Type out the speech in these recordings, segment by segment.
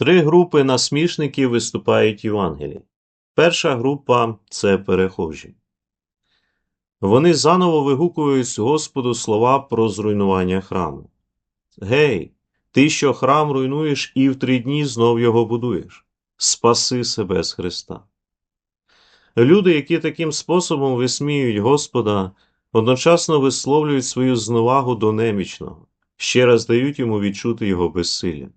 Три групи насмішників виступають в Євангелії. Перша група це перехожі. Вони заново вигукують Господу слова про зруйнування храму. Гей, ти, що храм руйнуєш і в три дні знов його будуєш. Спаси себе з Христа. Люди, які таким способом висміюють Господа, одночасно висловлюють свою зневагу до немічного, ще раз дають йому відчути його безсилля.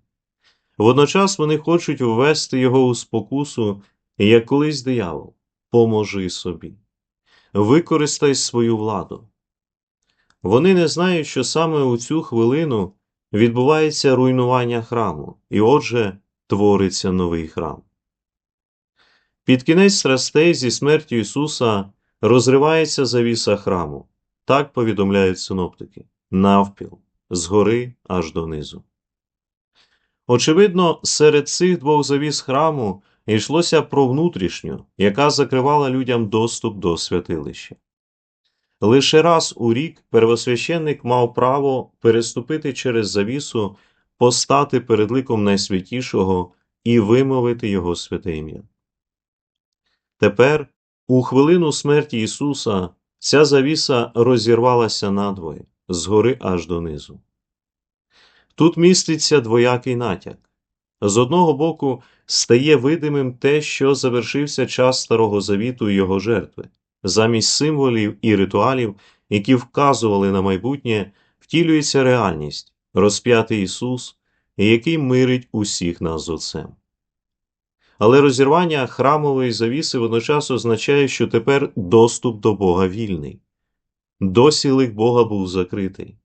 Водночас вони хочуть ввести його у спокусу, як колись диявол поможи собі, використай свою владу. Вони не знають, що саме у цю хвилину відбувається руйнування храму, і отже, твориться новий храм. Під кінець страстей зі смертю Ісуса розривається завіса храму, так повідомляють синоптики, навпіл, згори аж донизу. Очевидно, серед цих двох завіс храму йшлося про внутрішню, яка закривала людям доступ до святилища. Лише раз у рік первосвященник мав право переступити через завісу, постати перед ликом найсвятішого і вимовити його святе ім'я. Тепер, у хвилину смерті Ісуса, ця завіса розірвалася надвоє, згори аж донизу. Тут міститься двоякий натяк. З одного боку, стає видимим те, що завершився час Старого Завіту і його жертви, замість символів і ритуалів, які вказували на майбутнє, втілюється реальність, розп'ятий Ісус, який мирить усіх нас з Отцем. Але розірвання храмової завіси водночас означає, що тепер доступ до Бога вільний. Досі лик Бога був закритий.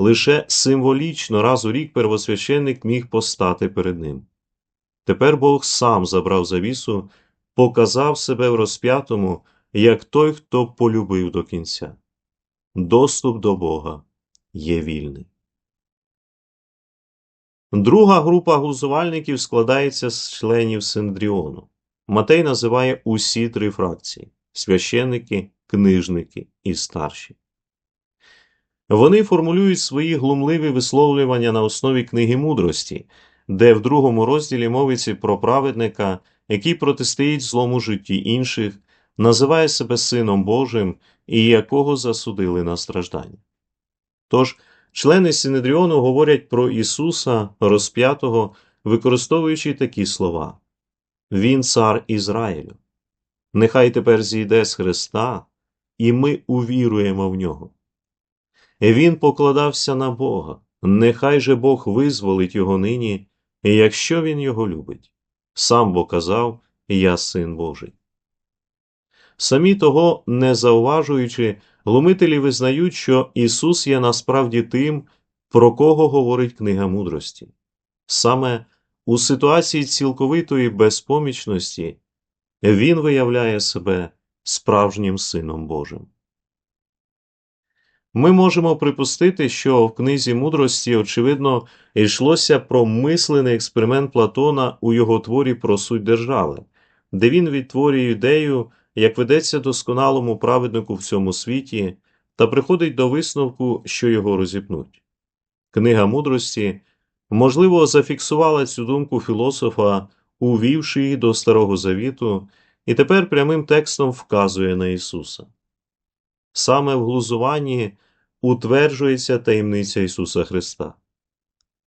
Лише символічно раз у рік первосвященник міг постати перед ним. Тепер Бог сам забрав завісу, показав себе в розп'ятому, як той, хто полюбив до кінця. Доступ до Бога є вільний. Друга група глузувальників складається з членів Синдріону. Матей називає усі три фракції священники, книжники і старші. Вони формулюють свої глумливі висловлювання на основі книги мудрості, де в другому розділі мовиться про праведника, який протистоїть злому житті інших, називає себе Сином Божим і якого засудили на страждання. Тож, члени Синедріону говорять про Ісуса розп'ятого, використовуючи такі слова Він цар Ізраїлю. Нехай тепер зійде з Христа, і ми увіруємо в нього. Він покладався на Бога, нехай же Бог визволить його нині, якщо він його любить. Сам бо казав Я син Божий. Самі того не зауважуючи, глумителі визнають, що Ісус є насправді тим, про кого говорить книга мудрості. Саме у ситуації цілковитої безпомічності Він виявляє себе справжнім Сином Божим. Ми можемо припустити, що в книзі мудрості, очевидно, йшлося про мислений експеримент Платона у його творі про суть держави, де він відтворює ідею, як ведеться досконалому праведнику в цьому світі, та приходить до висновку, що його розіпнуть. Книга мудрості, можливо, зафіксувала цю думку філософа, увівши її до Старого Завіту, і тепер прямим текстом вказує на Ісуса. Саме в глузуванні утверджується таємниця Ісуса Христа.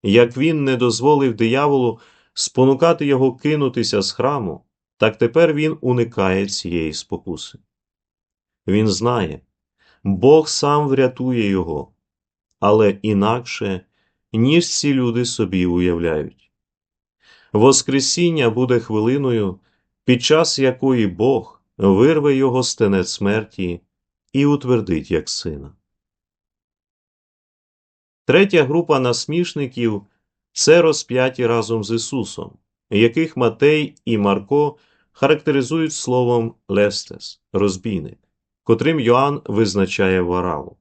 Як Він не дозволив дияволу спонукати його кинутися з храму, так тепер він уникає цієї спокуси. Він знає, Бог сам врятує його, але інакше, ніж ці люди собі уявляють. Воскресіння буде хвилиною, під час якої Бог вирве його з тенет смерті і утвердить як сина. Третя група насмішників це розп'яті разом з Ісусом, яких Матей і Марко характеризують словом лестес розбійник, котрим Йоанн визначає вараву.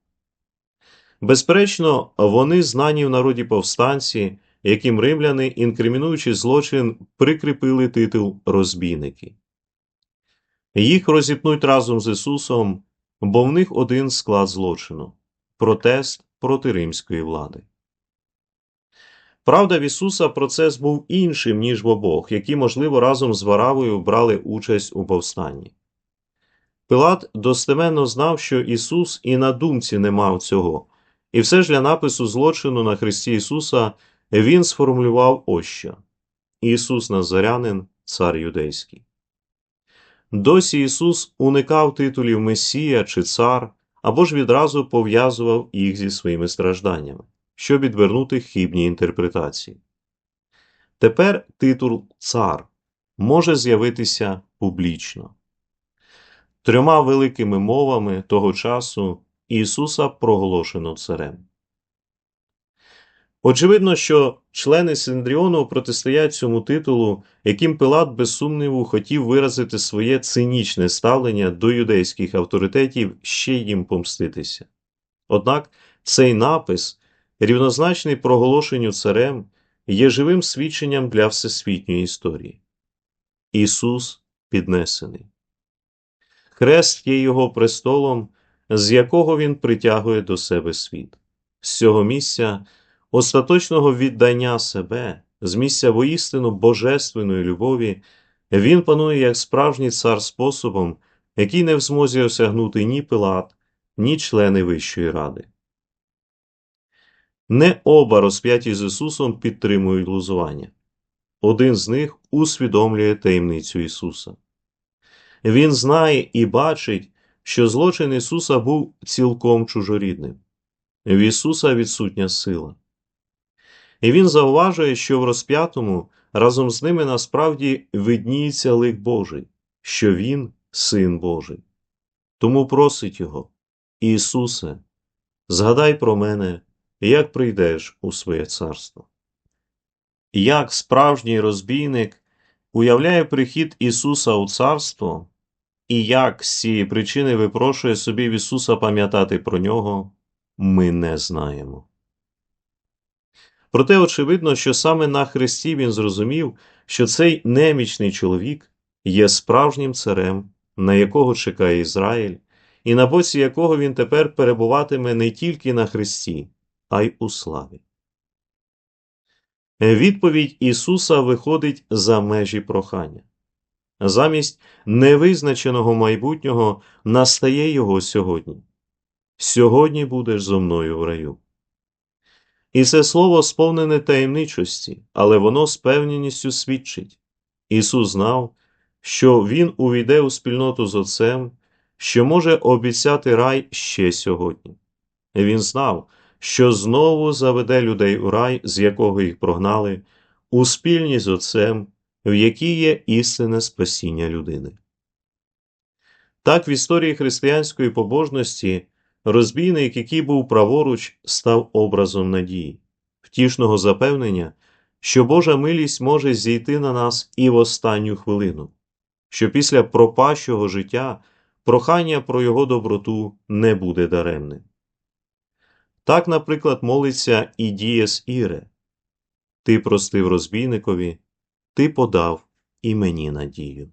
Безперечно, вони знані в народі повстанці, яким римляни, інкримінуючи злочин, прикріпили титул розбійники. Їх розіпнуть разом з Ісусом, бо в них один склад злочину протест проти римської влади. Правда, в Ісуса процес був іншим, ніж в обох, які, можливо, разом з Варавою брали участь у повстанні. Пилат достеменно знав, що Ісус і на думці не мав цього, і все ж для напису злочину на Христі Ісуса він сформулював ось що Ісус Назарянин, цар юдейський. Досі Ісус уникав титулів Месія чи цар, або ж відразу пов'язував їх зі своїми стражданнями, щоб відвернути хибні інтерпретації. Тепер титул цар може з'явитися публічно. Трьома великими мовами того часу Ісуса проголошено царем. Очевидно, що члени Синдріону протистоять цьому титулу, яким Пилат, без сумніву, хотів виразити своє цинічне ставлення до юдейських авторитетів ще їм помститися. Однак цей напис, рівнозначний проголошенню царем, є живим свідченням для всесвітньої історії. Ісус піднесений. Хрест є його престолом, з якого він притягує до себе світ. З цього місця остаточного віддання себе, з місця воістину божественної любові, він панує як справжній цар способом, який не в змозі осягнути ні Пилат, ні члени Вищої ради. Не оба розп'яті з Ісусом підтримують лузування. Один з них усвідомлює таємницю Ісуса. Він знає і бачить, що злочин Ісуса був цілком чужорідним. В Ісуса відсутня сила. І він зауважує, що в розп'ятому разом з ними насправді видніється лик Божий, що Він Син Божий. Тому просить Його, Ісусе, згадай про мене, як прийдеш у своє царство. Як справжній розбійник уявляє прихід Ісуса у царство, і як з цієї причини випрошує собі в Ісуса пам'ятати про нього, ми не знаємо. Проте очевидно, що саме на Христі він зрозумів, що цей немічний чоловік є справжнім царем, на якого чекає Ізраїль, і на боці якого він тепер перебуватиме не тільки на Христі, а й у славі. Відповідь Ісуса виходить за межі прохання. Замість невизначеного майбутнього настає Його сьогодні. Сьогодні будеш зо мною в раю. І це слово сповнене таємничості, але воно з певненістю свідчить. Ісус знав, що Він увійде у спільноту з Отцем, що може обіцяти рай ще сьогодні. Він знав, що знову заведе людей у рай, з якого їх прогнали, у спільність з Отцем, в якій є істинне спасіння людини. Так в історії християнської побожності розбійник, який був праворуч, став образом надії, втішного запевнення, що Божа милість може зійти на нас і в останню хвилину, що після пропащого життя прохання про його доброту не буде даремним. Так, наприклад, молиться і Дієс Іре Ти простив розбійникові, ти подав і мені надію.